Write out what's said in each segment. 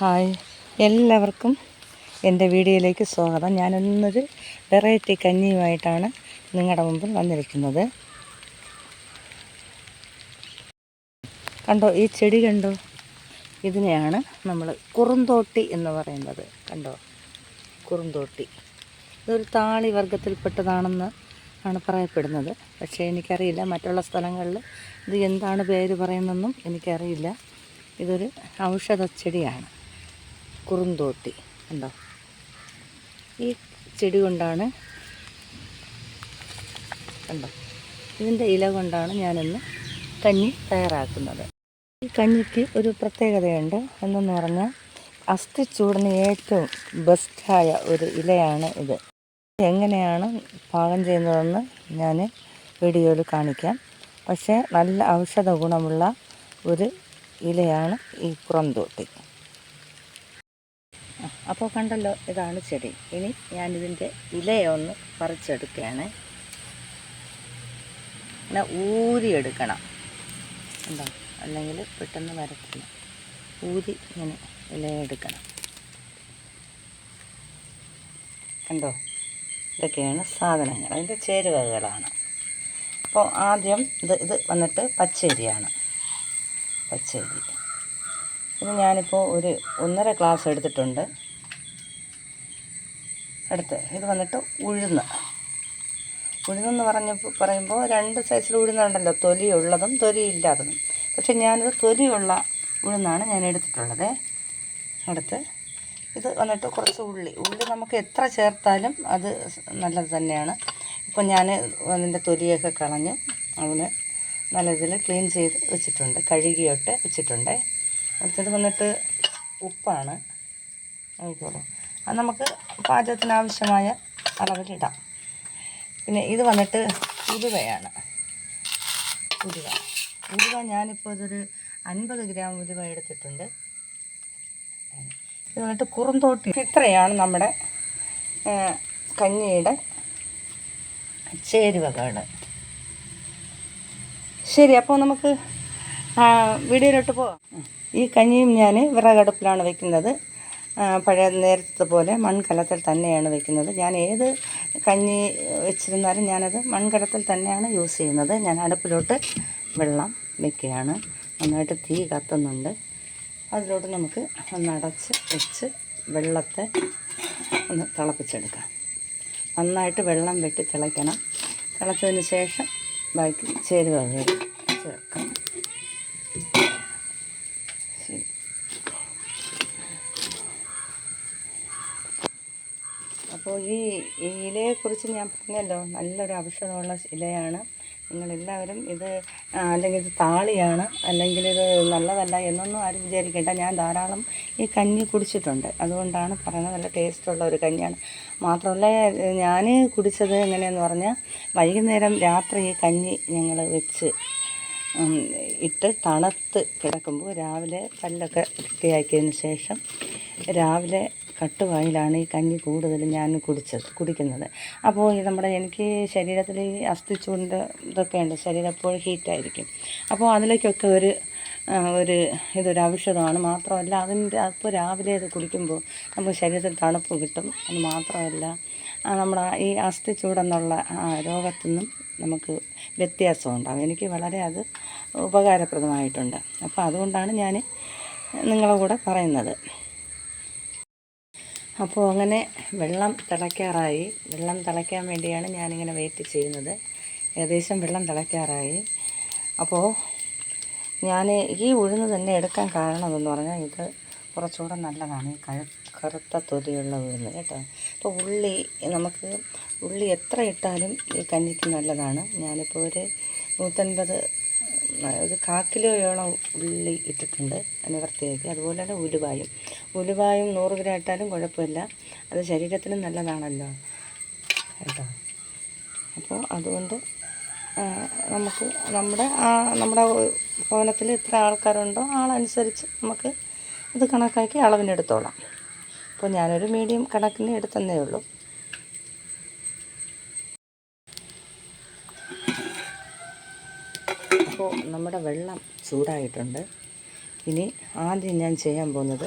Hi. എല്ലാവർക്കും എന്റെ വീഡിയോയിലേക്ക് സ്വാഗതം. ഞാൻ ഇന്നൊരു വെറൈറ്റി കഞ്ഞിയുമായിട്ടാണ് നിങ്ങളുടെ മുമ്പിൽ വന്നിരിക്കുന്നത്. കണ്ടോ ഈ ചെടി കണ്ടോ? ഇതിനെയാണ് നമ്മൾ കുറുന്തോട്ടി എന്ന് പറയുന്നത്. കണ്ടോ? കുറുന്തോട്ടി. ഇതൊരു താളി വർഗത്തിൽപ്പെട്ടതാണെന്ന് ആണ് പറയപ്പെടുന്നത്. പക്ഷേ എനിക്കറിയില്ല മറ്റുള്ള സ്ഥലങ്ങളിൽ ഇത് എന്താണ് പേര് പറയുന്നതെന്നും എനിക്കറിയില്ല. ഇതൊരു ഔഷധ ചെടിയാണ് കുറുന്തോട്ടി. കണ്ടോ? ഈ ചെടി കൊണ്ടാണ് കണ്ടോ? ഇതിന്റെ ഇല കൊണ്ടാണ് ഞാനിന്ന് കഞ്ഞി തയ്യാറാക്കുന്നത്. ഈ കഞ്ഞിക്ക് ഒരു പ്രത്യേകതയുണ്ട്. എന്തെന്ന് പറഞ്ഞാൽ അസ്ഥിച്ചൂടിന് ഏറ്റവും ബെസ്റ്റായ ഒരു ഇലയാണ് ഇത്. എങ്ങനെയാണ് പാകം ചെയ്യുന്നതെന്ന് ഞാൻ വീഡിയോയിൽ കാണിക്കാം. പക്ഷേ നല്ല ഔഷധ ഗുണമുള്ള ഒരു ഇലയാണ് ഈ പുറന്തോട്ടി അപ്പോൾ കണ്ടല്ലോ ഇതാണ് ചെടി. ഇനി ഞാനിതിന്റെ ഇലയൊന്ന് പറിച്ചെടുക്കുകയാണ്. ഇങ്ങനെ ഊരിയെടുക്കണം. എന്താ അല്ലെങ്കിൽ പെട്ടെന്ന് വരത്തില്ല. ഊരി ഇങ്ങനെ ഇലയെടുക്കണം. കണ്ടോ? ഇതൊക്കെയാണ് സാധനങ്ങൾ. അതിന്റെ ചേരുവകളാണ്. അപ്പോൾ ആദ്യം ഇത് ഇത് വന്നിട്ട് പച്ചരിയാണ്. പച്ചരി. ഇത് ഞാനിപ്പോൾ ഒരു ഒന്നര ഗ്ലാസ് എടുത്തിട്ടുണ്ട്. എടുത്ത് ഇത് വന്നിട്ട് ഉഴുന്ന്. ഉഴുന്നെന്ന് പറഞ്ഞ പറയുമ്പോൾ രണ്ട് സൈസിൽ ഉഴുന്നുണ്ടല്ലോ തൊലിയുള്ളതും തൊലിയില്ലാത്തതും. പക്ഷെ ഞാനിത് തൊലിയുള്ള ഉഴുന്നാണ് ഞാൻ എടുത്തിട്ടുള്ളത്. അടുത്ത് ഇത് വന്നിട്ട് കുറച്ച് ഉള്ളി. ഉള്ളി നമുക്ക് എത്ര ചേർത്താലും അത് നല്ലത് തന്നെയാണ്. ഇപ്പോൾ ഞാൻ അതിന്റെ തൊലിയൊക്കെ കളഞ്ഞ് അതിന് നല്ല ഇതിൽ ക്ലീൻ ചെയ്ത് വെച്ചിട്ടുണ്ട് കഴുകിയിട്ട് വെച്ചിട്ടുണ്ട്. അടുത്തത് വന്നിട്ട് ഉപ്പാണ്. ആയിക്കോളൂ അത് നമുക്ക് പാചകത്തിന് ആവശ്യമായ അളവിലിടാം പിന്നെ ഇത് വന്നിട്ട് ഉലുവയാണ്. ഉലുവ. ഉലുവ ഞാനിപ്പോൾ ഇതൊരു അൻപത് ഗ്രാം ഉലുവ എടുത്തിട്ടുണ്ട്. ഇത് വന്നിട്ട് കുറുന്തോട്ടി. ഇത്രയാണ് നമ്മുടെ കഞ്ഞിയുടെ ചേരുവകൾ ശരി അപ്പോൾ നമുക്ക് വീഡിയോയിലോട്ട് പോവാം. ഈ കഞ്ഞിയും ഞാൻ വിറകടുപ്പിലാണ് വെക്കുന്നത്. പഴയ നേരത്തെ പോലെ മൺകലത്തിൽ തന്നെയാണ് വെക്കുന്നത്. ഞാൻ ഏത് കഞ്ഞി വെച്ചിരുന്നാലും ഞാനത് മൺകലത്തിൽ തന്നെയാണ് യൂസ് ചെയ്യുന്നത്. ഞാൻ അടുപ്പിലോട്ട് വെള്ളം വെക്കുകയാണ്. നന്നായിട്ട് തീ കത്തുന്നുണ്ട്. അതിലോട്ട് നമുക്ക് ഒന്നടച്ച് വെച്ച് വെള്ളത്തെ ഒന്ന് തിളപ്പിച്ചെടുക്കാം. നന്നായിട്ട് വെള്ളം വെട്ടി തിളയ്ക്കണം. തിളച്ചതിന് ശേഷം ബാക്കി ചേരുവകൾ ചേർക്കാം ശരി അപ്പോൾ ഈ ഇലയെക്കുറിച്ച് ഞാൻ പറഞ്ഞല്ലോ നല്ലൊരു ഔഷധമുള്ള ഇലയാണ്. നിങ്ങളെല്ലാവരും ഇത് അല്ലെങ്കിൽ ഇത് താളിയാണ് അല്ലെങ്കിൽ ഇത് നല്ലതല്ല എന്നൊന്നും ആരും വിചാരിക്കേണ്ട. ഞാൻ ധാരാളം ഈ കഞ്ഞി കുടിച്ചിട്ടുണ്ട്. അതുകൊണ്ടാണ് പറയുന്നത് നല്ല ടേസ്റ്റുള്ള ഒരു കഞ്ഞിയാണ്. മാത്രമല്ല ഞാൻ കുടിച്ചത് എങ്ങനെയെന്ന് പറഞ്ഞാൽ വൈകുന്നേരം രാത്രി ഈ കഞ്ഞി ഞങ്ങൾ വെച്ച് ഇട്ട് തണുത്ത് കിടക്കുമ്പോൾ രാവിലെ പല്ലൊക്കെ വൃത്തിയാക്കിയതിന് ശേഷം രാവിലെ കട്ടുവായിലാണ് ഈ കഞ്ഞി കൂടുതലും ഞാൻ കുടിച്ചത് കുടിക്കുന്നത്. അപ്പോൾ ഈ നമ്മുടെ എനിക്ക് ശരീരത്തിൽ ഈ അസ്ഥിച്ചൂടിന്റെ ഇതൊക്കെ ഉണ്ട് ശരീരം എപ്പോഴും ഹീറ്റായിരിക്കും. അപ്പോൾ അതിലേക്കൊക്കെ ഒരു ഒരു ഇതൊരു ഔഷധമാണ്. മാത്രമല്ല അതിന്റെ അപ്പോൾ രാവിലെ അത് കുടിക്കുമ്പോൾ നമുക്ക് ശരീരത്തിൽ തണുപ്പ് കിട്ടും. അത് മാത്രമല്ല നമ്മുടെ ഈ അസ്ഥിച്ചൂടെന്നുള്ള രോഗത്തിൽ നിന്നും നമുക്ക് വ്യത്യാസം ഉണ്ടാകും എനിക്ക് വളരെ അത് ഉപകാരപ്രദമായിട്ടുണ്ട്. അപ്പോൾ അതുകൊണ്ടാണ് ഞാൻ നിങ്ങളെ കൂടെ പറയുന്നത്. അപ്പോൾ അങ്ങനെ വെള്ളം തിളയ്ക്കാറായി. വെള്ളം തിളയ്ക്കാൻ വേണ്ടിയാണ് ഞാനിങ്ങനെ വെയിറ്റ് ചെയ്യുന്നത്. ഏകദേശം വെള്ളം തിളയ്ക്കാറായി. അപ്പോൾ ഞാൻ ഈ ഉഴുന്ന് തന്നെ എടുക്കാൻ കാരണം എന്ന് പറഞ്ഞാൽ ഇത് കുറച്ചുകൂടെ നല്ലതാണ്. ഈ കഴു കറുത്ത തൊലിയുള്ള ഉഴുന്ന് കേട്ടോ. അപ്പോൾ ഉള്ളി നമുക്ക് ഉള്ളി എത്ര ഇട്ടാലും ഈ കഞ്ഞിക്ക് നല്ലതാണ്. ഞാനിപ്പോൾ ഒരു നൂറ്റൻപത് ഒരു കാ കിലോയോളം ഉള്ളി ഇട്ടിട്ടുണ്ട് അതിന് വൃത്തിയാക്കി അതുപോലെ തന്നെ ഉലുവായും. ഉലുവായും നൂറ് ഗ്രാം ഇട്ടാലും കുഴപ്പമില്ല. അത് ശരീരത്തിന് നല്ലതാണല്ലോ കേട്ടോ. അപ്പോൾ അതുകൊണ്ട് നമുക്ക് നമ്മുടെ നമ്മുടെ ഭവനത്തിൽ എത്ര ആൾക്കാരുണ്ടോ? ആളനുസരിച്ച് നമുക്ക് ഇത് കണക്കാക്കി അളവിനെടുത്തോളാം അപ്പോൾ ഞാനൊരു മീഡിയം കണക്കിന് എടുത്തന്നേ ഉള്ളൂ. അപ്പോൾ നമ്മുടെ വെള്ളം ചൂടായിട്ടുണ്ട്. ഇനി ആദ്യം ഞാൻ ചെയ്യാൻ പോകുന്നത്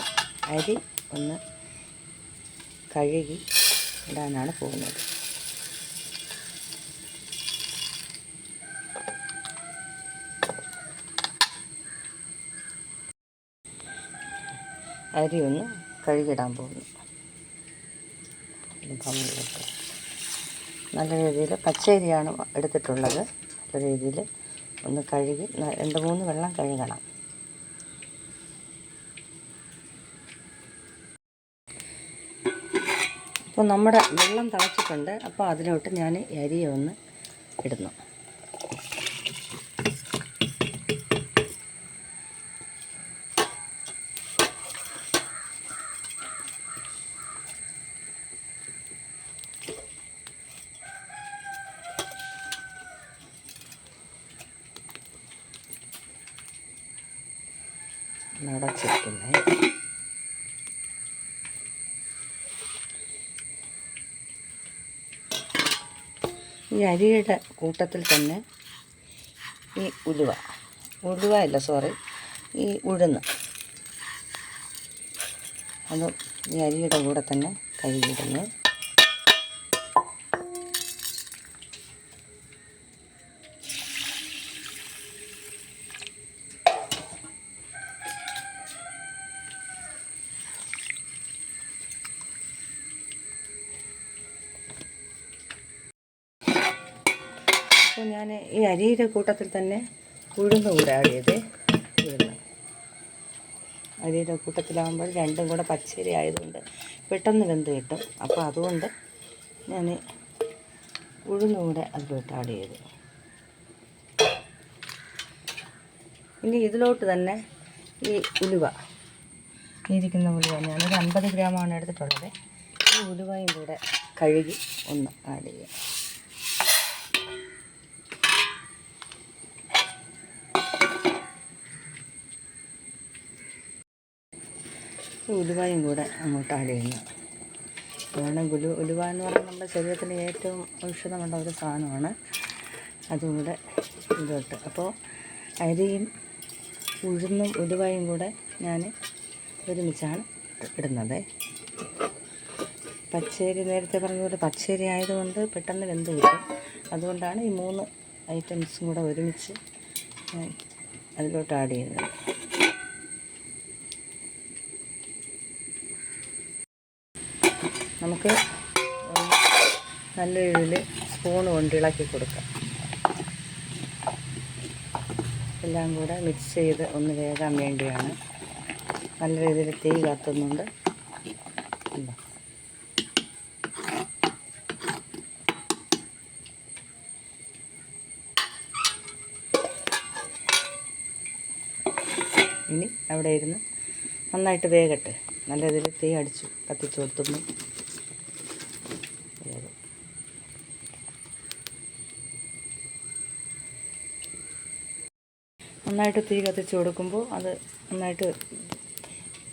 അരി ഒന്ന് കഴുകി ഇടാനാണ് പോകുന്നത്. അരി ഒന്ന് കഴുകിടാൻ പോകുന്നു. നല്ല രീതിയിൽ പച്ചരിയാണ് എടുത്തിട്ടുള്ളത്. നല്ല രീതിയിൽ ഒന്ന് കഴുകി രണ്ട് മൂന്ന് വെള്ളം കഴുകണം. അപ്പോൾ നമ്മുടെ വെള്ളം തിളച്ചിട്ടുണ്ട്. അപ്പോൾ അതിലോട്ട് ഞാൻ അരിയെ ഒന്ന് ഇടുന്നു. നടച്ചിരിക്കുന്നത് ഈ അരിയുടെ കൂട്ടത്തിൽ തന്നെ ഈ ഉലുവ ഉലുവ അല്ല സോറി ഈ ഉഴുന്ന്. അത് ഈ അരിയുടെ കൂടെ തന്നെ കഴുകിയിടുന്നു അപ്പോൾ ഞാൻ ഈ അരിയുടെ കൂട്ടത്തിൽ തന്നെ ഉഴുന്ന് കൂടെ ആഡ് ചെയ്ത് അരിയുടെ കൂട്ടത്തിലാകുമ്പോൾ രണ്ടും കൂടെ പച്ചരി ആയതുകൊണ്ട് പെട്ടെന്ന് വെന്ത് കിട്ടും. അപ്പോൾ അതുകൊണ്ട് ഞാൻ ഉഴുന്ന് കൂടെ അതിലോട്ട് ആഡ് ചെയ്തു. ഇനി ഇതിലോട്ട് തന്നെ ഈ ഉലുവ ഇരിക്കുന്ന ഉലുവ ഞാനൊരു അൻപത് ഗ്രാമാണ് എടുത്തിട്ടുള്ളത്. ഈ ഉലുവയും കൂടെ കഴുകി ഒന്ന് ആഡ് ചെയ്യാം ഈ ഉലുവയും കൂടെ അങ്ങോട്ട് ആഡ് ചെയ്യുന്നു. കാരണം ഗുലു ഉലുവ എന്ന് പറയുന്നത് നമ്മുടെ ശരീരത്തിന് ഏറ്റവും ഔഷധമുള്ള ഒരു സാധനമാണ്. അതുകൂടെ ഇതോട്ട്. അപ്പോൾ അരിയും ഉഴുന്നും ഉലുവയും കൂടെ ഞാൻ ഒരുമിച്ചാണ് ഇടുന്നത്. പച്ചേരി നേരത്തെ പറഞ്ഞ പോലെ പച്ചരി ആയതുകൊണ്ട് പെട്ടെന്ന് വെന്ത് കിട്ടും. അതുകൊണ്ടാണ് ഈ മൂന്ന് ഐറ്റംസും കൂടെ ഒരുമിച്ച് അതിലോട്ട് ആഡ് ചെയ്യുന്നത്. നമുക്ക് നല്ല രീതിയിൽ സ്പൂൺ കൊണ്ട് ഇളക്കി കൊടുക്കാം. എല്ലാം കൂടെ മിക്സ് ചെയ്ത് ഒന്ന് വേകാൻ വേണ്ടിയാണ്. നല്ല രീതിയിൽ തീ കത്തുന്നുണ്ട്? ഇനി അവിടെ ഇരുന്ന് നന്നായിട്ട് വേകട്ടെ. നല്ല രീതിയിൽ തീ അടിച്ചു കത്തിച്ചു കൊടുത്തുമ്പോൾ നന്നായിട്ട് തീ കത്തിച്ച് കൊടുക്കുമ്പോൾ അത് നന്നായിട്ട്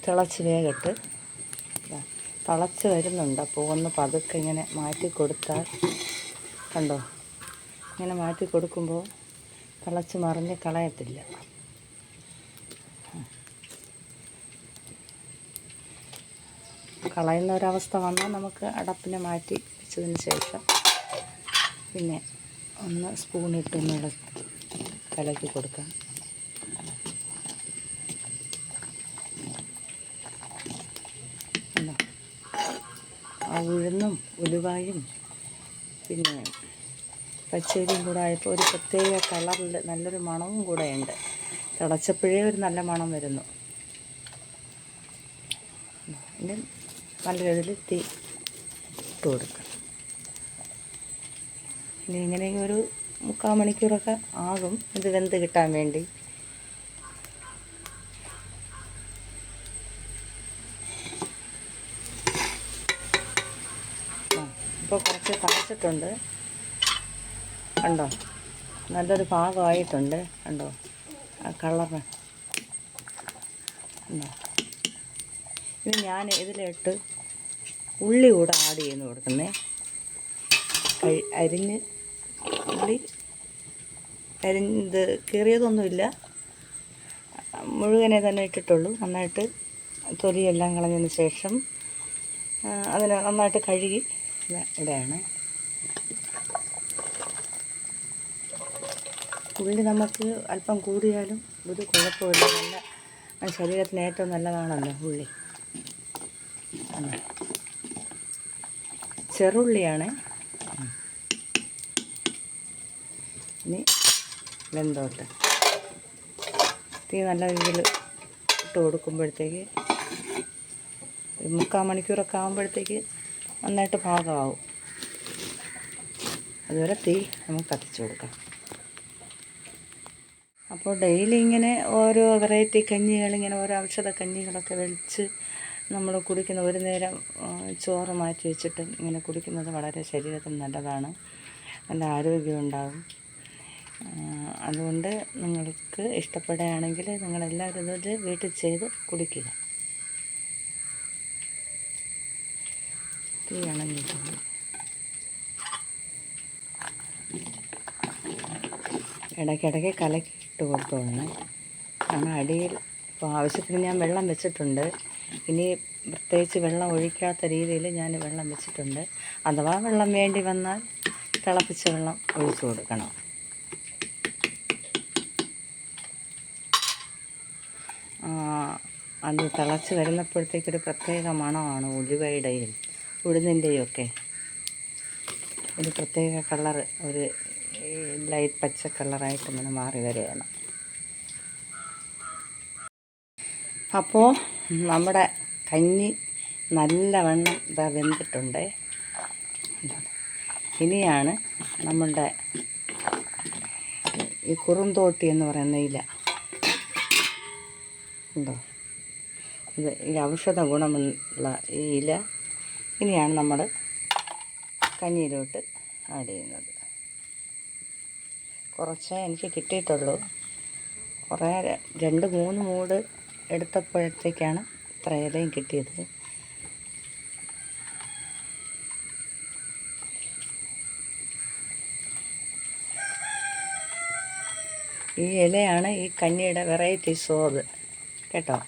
തിളച്ച് വേഗട്ട്. തിളച്ച് വരുന്നുണ്ട്. അപ്പോൾ ഒന്ന് പതുക്കെ ഇങ്ങനെ മാറ്റി കൊടുത്താൽ കണ്ടോ? ഇങ്ങനെ മാറ്റി കൊടുക്കുമ്പോൾ തിളച്ച് മറിഞ്ഞ് കളയത്തില്ല. കളയുന്ന ഒരവസ്ഥ വന്നാൽ നമുക്ക് അടപ്പിനെ മാറ്റി വെച്ചതിന് ശേഷം പിന്നെ ഒന്ന് സ്പൂണിട്ടൊന്ന് ഇളക്കി കലക്കി കൊടുക്കാം കണ്ടോ? ആ ഉഴുന്നും ഉലുവായും പിന്നെ പച്ചരിയും കൂടെ ആയപ്പോൾ ഒരു പ്രത്യേക കളറിൽ നല്ലൊരു മണവും കൂടെ ഉണ്ട്. തിളച്ചപ്പോഴേ ഒരു നല്ല മണം വരുന്നു. ഇനി നല്ല രീതിയിൽ തീ ഇട്ട് കൊടുക്കണം ഇനി ഇങ്ങനെ ഒരു മുക്കാൽ മണിക്കൂറൊക്കെ ആകും ഇത് വെന്ത് കിട്ടാൻ വേണ്ടി ആ ഇപ്പോൾ കുറച്ച് തിളച്ചിട്ടുണ്ട് കണ്ടോ? നല്ലൊരു പാകമായിട്ടുണ്ട്. കണ്ടോ? ആ കളറ്. കണ്ടോ? ഇനി ഞാൻ ഇതിലിട്ട് ഉള്ളി കൂടെ ആഡ് ചെയ്യുന്നു കൊടുക്കുന്നേ. അരിഞ്ഞ് ഉള്ളി അരിഞ്ഞത് കീറിയതൊന്നുമില്ല. മുഴുവനെ തന്നെ ഇട്ടിട്ടുള്ളൂ. നന്നായിട്ട് തൊലിയെല്ലാം കളഞ്ഞതിന് ശേഷം അതിനെ നന്നായിട്ട് കഴുകി. ഇതാ ഇവിടെയാണ്. ഉള്ളി നമുക്ക് അല്പം കൂടിയാലും ഒരു കുഴപ്പമില്ല. നല്ല ശരീരത്തിന് ഏറ്റവും നല്ലതാണല്ലോ ഉള്ളി. ചെറുള്ളിയാണ്. ഇനി വെന്തോട്ട്. തീ നല്ല രീതിയിൽ ഇട്ട് കൊടുക്കുമ്പോഴത്തേക്ക് മുക്കാൽ മണിക്കൂറൊക്കെ ആകുമ്പോഴത്തേക്ക് നന്നായിട്ട് പാകമാവും. അതുവരെ തീ നമുക്ക് കത്തിച്ചു കൊടുക്കാം. അപ്പോൾ ഡെയിലി ഇങ്ങനെ ഓരോ വെറൈറ്റി കഞ്ഞികൾ ഇങ്ങനെ ഓരോ ഔഷധ കഞ്ഞികളൊക്കെ വെച്ച് നമ്മൾ കുടിക്കുന്ന ഒരു നേരം ചോറ് മാറ്റി വെച്ചിട്ട് ഇങ്ങനെ കുടിക്കുന്നത് വളരെ ശരീരത്തിന് നല്ലതാണ്. നല്ല ആരോഗ്യം ഉണ്ടാകും അതുകൊണ്ട് നിങ്ങൾക്ക് ഇഷ്ടപ്പെടുകയാണെങ്കിൽ നിങ്ങളെല്ലാവരും ഇത് വീട്ടിൽ ചെയ്ത് കുടിക്കുക. തീ അണങ്ങിയിട്ടുണ്ട് ഇടയ്ക്കിടയ്ക്ക് കലക്കി ഇട്ട് കൊടുത്തോളണം കാരണം അടിയിൽ ഇപ്പോൾ ആവശ്യത്തിന് ഞാൻ വെള്ളം വെച്ചിട്ടുണ്ട്. ഇനി പ്രത്യേകിച്ച് വെള്ളം ഒഴിക്കാത്ത രീതിയിൽ ഞാൻ വെള്ളം വെച്ചിട്ടുണ്ട്. അഥവാ വെള്ളം വേണ്ടി വന്നാൽ തിളപ്പിച്ച വെള്ളം ഒഴിച്ചു കൊടുക്കണം. അത് തിളച്ച് വരുന്നപ്പോഴത്തേക്കൊരു പ്രത്യേക മണമാണ് ഉലുവയുടെയും ഉഴുന്നിന്റെയും ഒക്കെ. ഒരു പ്രത്യേക കളർ ഒരു ലൈറ്റ് പച്ച കളറായിട്ട് ഇങ്ങനെ മാറി വരികയാണ്. അപ്പോൾ നമ്മുടെ കഞ്ഞി നല്ലവണ്ണം ഇതാ വെന്തിട്ടുണ്ട്. ഇനിയാണ് നമ്മളുടെ ഈ കുറുന്തോട്ടി എന്ന് പറയുന്ന ഇല. ഉണ്ടോ? ഇത് ഈ ഔഷധ ഗുണമുള്ള ഈ ഇല. ഇനിയാണ് നമ്മൾ കഞ്ഞിയിലോട്ട് ആഡ് ചെയ്യുന്നത്. കുറച്ചേ എനിക്ക് കിട്ടിയിട്ടുള്ളൂ. കുറേ രണ്ട് മൂന്ന് മൂട് എടുത്തപ്പോഴത്തേക്കാണ് ഇത്ര ഇലയും കിട്ടിയത്. ഈ ഇലയാണ് ഈ കഞ്ഞിയുടെ വെറൈറ്റി സ്വാദ് കേട്ടോ?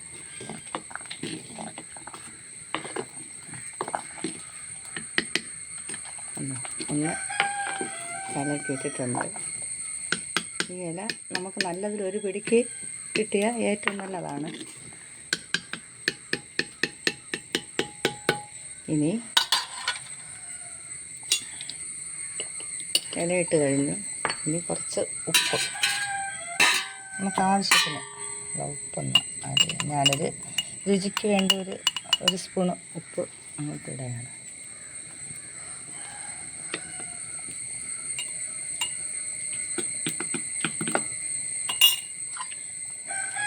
ഒന്ന് ഒന്ന് കലക്കി ഇട്ടിട്ടുണ്ട്. ഈ ഇല നമുക്ക് നല്ലതിൽ ഒരു പിടിക്ക് കിട്ടിയ ഏറ്റവും നല്ലതാണ്. ഇനി ഇലയിട്ട് കഴിഞ്ഞു. ഇനി കുറച്ച് ഉപ്പ്. നമുക്ക് ആവശ്യത്തിന് ഉപ്പൊന്ന് ഞാനൊരു രുചിക്ക് വേണ്ടി ഒരു ഒരു സ്പൂണ് ഉപ്പ് അങ്ങോട്ട്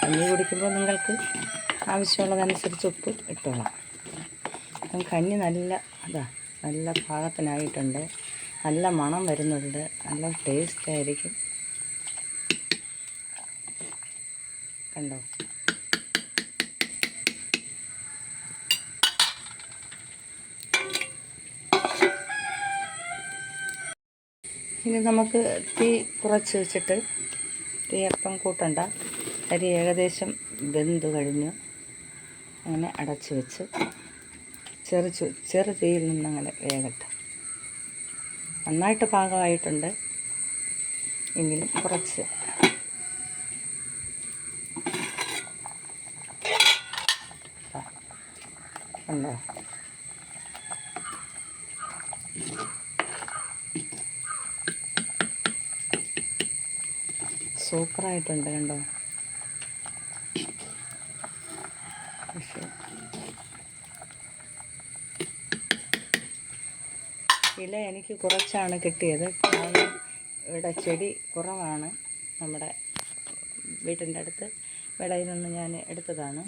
കഞ്ഞി കുടിക്കുമ്പോൾ നിങ്ങൾക്ക് ആവശ്യമുള്ളതനുസരിച്ച് ഉപ്പ് ഇട്ടോളാം. അപ്പം കഞ്ഞി നല്ല അതാ നല്ല പാകത്തിനായിട്ടുണ്ട്. നല്ല മണം വരുന്നുണ്ട്. നല്ല ടേസ്റ്റ് ആയിരിക്കും. കണ്ടോ? ഇനി നമുക്ക് തീ കുറച്ച് വെച്ചിട്ട് തീ അപ്പം കൂട്ടണ്ട. അരി ഏകദേശം വെന്ത് കഴിഞ്ഞു അങ്ങനെ അടച്ച് വെച്ച് ചെറു ചെറു തീയിൽ നിന്നങ്ങനെ വേകട്ടെ നന്നായിട്ട് പാകമായിട്ടുണ്ട്. എങ്കിലും കുറച്ച് ഉണ്ടോ? സൂപ്പറായിട്ടുണ്ട് കണ്ടോ? ഇല എനിക്ക് കുറച്ചാണ് കിട്ടിയത്. കാരണം ഇവിടെ ചെടി കുറവാണ്. നമ്മുടെ വീട്ടിന്റെ അടുത്ത് വിളയിൽ നിന്ന് ഞാൻ എടുത്തതാണ്.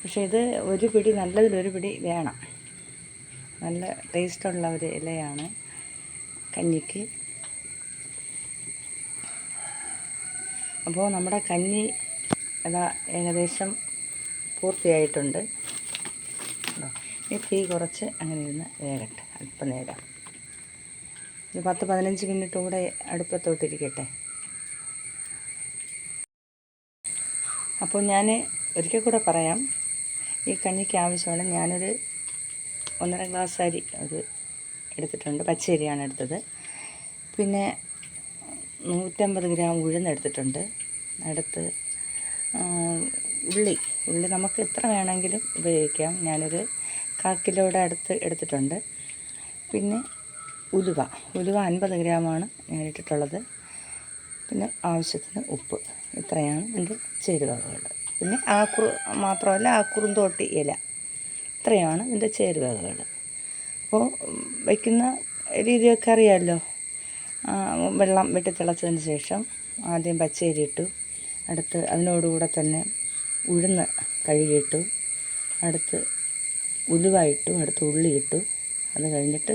പക്ഷേ ഇത് ഒരു പിടി നല്ലതിലൊരു പിടി വേണം. നല്ല ടേസ്റ്റുള്ള ഒരു ഇലയാണ് കഞ്ഞിക്ക്. അപ്പോൾ നമ്മുടെ കഞ്ഞി എന്താ ഏകദേശം പൂർത്തിയായിട്ടുണ്ട്? ഈ തീ കുറച്ച് അങ്ങനെ ഇരുന്ന് വേകട്ടെ. അല്പനേരം. ഒരു പത്ത് പതിനഞ്ച് മിനിറ്റ് കൂടെ അടുപ്പത്തോട്ടിരിക്കട്ടെ. അപ്പോൾ ഞാൻ ഒരിക്കൽ കൂടെ പറയാം. ഈ കഞ്ഞിക്ക് ആവശ്യമാണ്. ഞാനൊരു ഒന്നര ഗ്ലാസ് അരി ഒരു എടുത്തിട്ടുണ്ട്. പച്ചരിയാണ് എടുത്തത്. പിന്നെ നൂറ്റമ്പത് ഗ്രാം ഉഴുന്നെടുത്തിട്ടുണ്ട് അടുത്ത് ഉള്ളി. ഉള്ളി നമുക്ക് എത്ര വേണമെങ്കിലും ഉപയോഗിക്കാം. ഞാനൊരു കാക്കിലോടെ അടുത്ത് എടുത്തിട്ടുണ്ട്. പിന്നെ ഉലുവ. ഉലുവ അൻപത് ഗ്രാമാണ് ഞാൻ ഇട്ടിട്ടുള്ളത് പിന്നെ ആവശ്യത്തിന് ഉപ്പ്. ഇത്രയാണ് എന്റെ ചേരുവകകൾ പിന്നെ ആക്കുറു കുറു മാത്രമല്ല ആ തോട്ടി ഇല. ഇത്രയാണ് എന്റെ ചേരുവകകൾ അപ്പോൾ വയ്ക്കുന്ന രീതിയൊക്കെ അറിയാമല്ലോ. വെള്ളം വെട്ടി തിളച്ചതിന് ശേഷം ആദ്യം പച്ചരി ഇട്ടു. അടുത്ത് അതിനോടുകൂടെ തന്നെ ഉഴുന്ന് കഴുകിയിട്ടു. അടുത്ത് ഉലുവ ഇട്ടു. അടുത്ത് ഉള്ളി ഇട്ടു. അത് കഴിഞ്ഞിട്ട്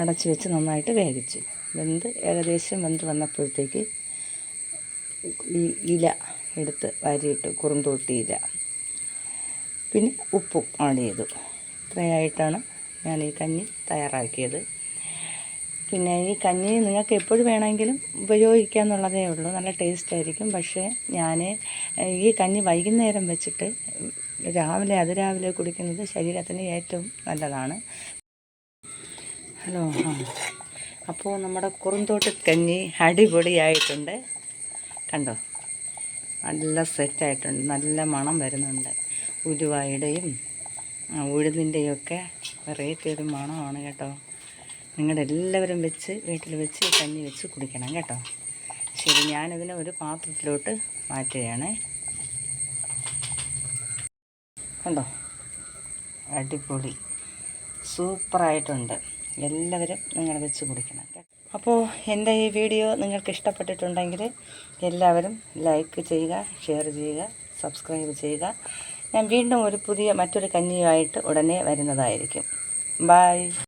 അടച്ച് വെച്ച് നന്നായിട്ട് വേവിച്ചു. വെന്ത് ഏകദേശം വെന്ത് വന്നപ്പോഴത്തേക്ക് ഈ ഇല എടുത്ത് വാരിയിട്ട് കുറുന്തോട്ടി ഇല. പിന്നെ ഉപ്പും ആഡ് ചെയ്തു. ഇത്രയായിട്ടാണ് ഞാൻ ഈ കഞ്ഞി തയ്യാറാക്കിയത്. പിന്നെ ഈ കഞ്ഞി നിങ്ങൾക്ക് എപ്പോഴും വേണമെങ്കിലും ഉപയോഗിക്കാം എന്നുള്ളതേ ഉള്ളൂ. നല്ല ടേസ്റ്റ് ആയിരിക്കും. പക്ഷേ ഞാൻ ഈ കഞ്ഞി വൈകുന്നേരം വെച്ചിട്ട് രാവിലെ അതിരാവിലെ കുടിക്കുന്നത് ശരീരത്തിന് ഏറ്റവും നല്ലതാണ്. ഹലോ ആ. അപ്പോൾ നമ്മുടെ കുറുന്തോട്ട് കഞ്ഞി അടിപൊളിയായിട്ടുണ്ട്. കണ്ടോ? നല്ല സെറ്റായിട്ടുണ്ട്. നല്ല മണം വരുന്നുണ്ട്. ഉരുവായുടെയും ഉഴുതിന്റെയും ഒക്കെ വെറൈറ്റി ഒരു മണമാണ് കേട്ടോ. നിങ്ങളുടെ എല്ലാവരും വെച്ച് വീട്ടിൽ വെച്ച് കഞ്ഞി വെച്ച് കുടിക്കണം കേട്ടോ. ശരി ഞാനിതിനെ ഒരു പാത്രത്തിലോട്ട് മാറ്റുകയാണ്. കണ്ടോ? അടിപൊളി. സൂപ്പറായിട്ടുണ്ട്. എല്ലാവരും നിങ്ങൾ വെച്ച് കുടിക്കണം. അപ്പോൾ എന്റെ ഈ വീഡിയോ നിങ്ങൾക്ക് ഇഷ്ടപ്പെട്ടിട്ടുണ്ടെങ്കിൽ എല്ലാവരും ലൈക്ക് ചെയ്യുക ഷെയർ ചെയ്യുക സബ്സ്ക്രൈബ് ചെയ്യുക. ഞാൻ വീണ്ടും ഒരു പുതിയ മറ്റൊരു കഞ്ഞിയുമായിട്ട് ഉടനെ വരുന്നതായിരിക്കും. ബൈ.